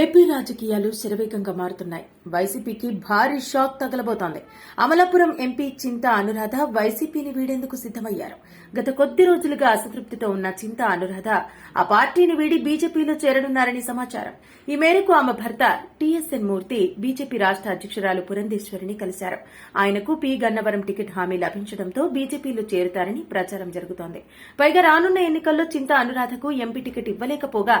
AP రాజకీయాలు శరవేగంగా మారుతున్నాయి. వైసీపీకి భారీ షాక్ తగలబోతోంది. అమలాపురం ఎంపీ చింత అనురాధ వైసీపీని వీడేందుకు సిద్దమయ్యారు గత కొద్ది రోజులుగా అసంతృప్తితో ఉన్న చింత అనురాధ ఆ పార్టీని వీడి బీజేపీలో చేరనున్నారని సమాచారం. ఈ మేరకు ఆమె భర్త టీఎస్ఎన్ మూర్తి బీజేపీ రాష్ట అధ్యక్షురాలు పురంధేశ్వరిని కలిశారు. ఆయనకు పి గన్నవరం టికెట్ హామీ లభించడంతో బీజేపీలో చేరుతారని ప్రచారం జరుగుతోంది. పైగా రానున్న ఎన్నికల్లో చింత అనురాధకు ఎంపీ టికెట్ ఇవ్వలేకపోగా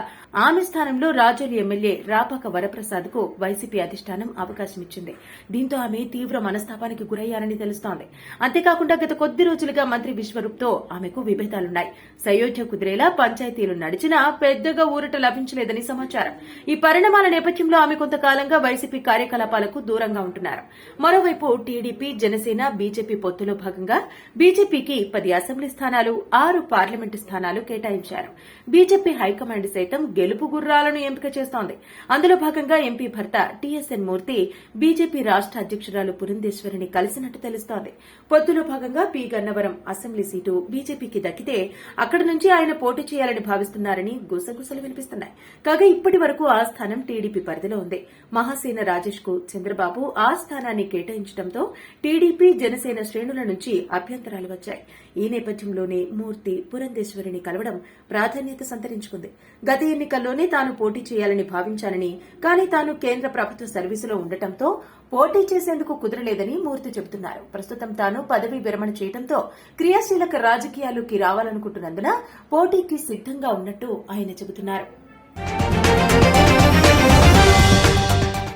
ఆమె స్థానంలో రాజోలు ఎమ్మెల్యే రాపాక వరప్రసాద్కు వైసీపీ అధిష్టానం అవకాశం ఇచ్చింది దీంతో ఆమె తీవ్ర మనస్తాపానికి గురయ్యారని తెలుస్తోంది. అంతేకాకుండా గత కొద్ది రోజులుగా మంత్రి విశ్వరూప్తో ఆమెకు విభేదాలున్నాయి. సయోధ్య కుదిరేలా పంచాయతీలు నడిచినా పెద్దగా ఊరట లభించలేదని సమాచారం. ఈ పరిణామాల నేపథ్యంలో ఆమె కొంతకాలంగా వైసీపీ కార్యకలాపాలకు దూరంగా ఉంటున్నారు. మరోవైపు టీడీపీ జనసేన బీజేపీ పొత్తులో భాగంగా బీజేపీకి పది అసెంబ్లీ స్థానాలు ఆరు పార్లమెంటు స్థానాలు కేటాయించారు. బీజేపీ హైకమాండ్ సైతం గెలుపు గుర్రాలను ఎంపిక చేస్తోంది. అందులో భాగంగా ఎంపీ భర్త టీఎస్ఎన్ మూర్తి బీజేపీ రాష్ట అధ్యక్షురాలు పురంధేశ్వరిని కలిసినట్టు తెలుస్తోంది. పొత్తులో భాగంగా పి. గన్నవరం అసెంబ్లీ సీటు బీజేపీకి దక్కితే అక్కడి నుంచి ఆయన పోటీ చేయాలని భావిస్తున్నారని గుసగుసలు వినిపిస్తున్నాయి. కాగా ఇప్పటి వరకు ఆ స్థానం టీడీపీ పరిధిలో ఉంది. మహాసేన రాజేష్కు చంద్రబాబు ఆ స్థానాన్ని కేటాయించడంతో టీడీపీ జనసేన శ్రేణుల నుంచి అభ్యంతరాలు వచ్చాయి. ఈ నేపథ్యంలోనే మూర్తి పురంధేశ్వరిని కలవడం ప్రాధాన్యత సంతరించుకుంది. గత ఎన్నికల్లోనే తాను పోటీ చేయాలని ప్రయత్నించానని కానీ తాను కేంద్ర ప్రభుత్వ సర్వీసులో ఉండటంతో పోటీ చేసేందుకు కుదరలేదని మూర్తి చెబుతున్నారు. ప్రస్తుతం తాను పదవి విరమణ చేయడంతో క్రియాశీలక రాజకీయాల్లోకి రావాలనుకుంటున్నందున పోటీకి సిద్దంగా ఉన్నట్టు ఆయన చెబుతున్నారు.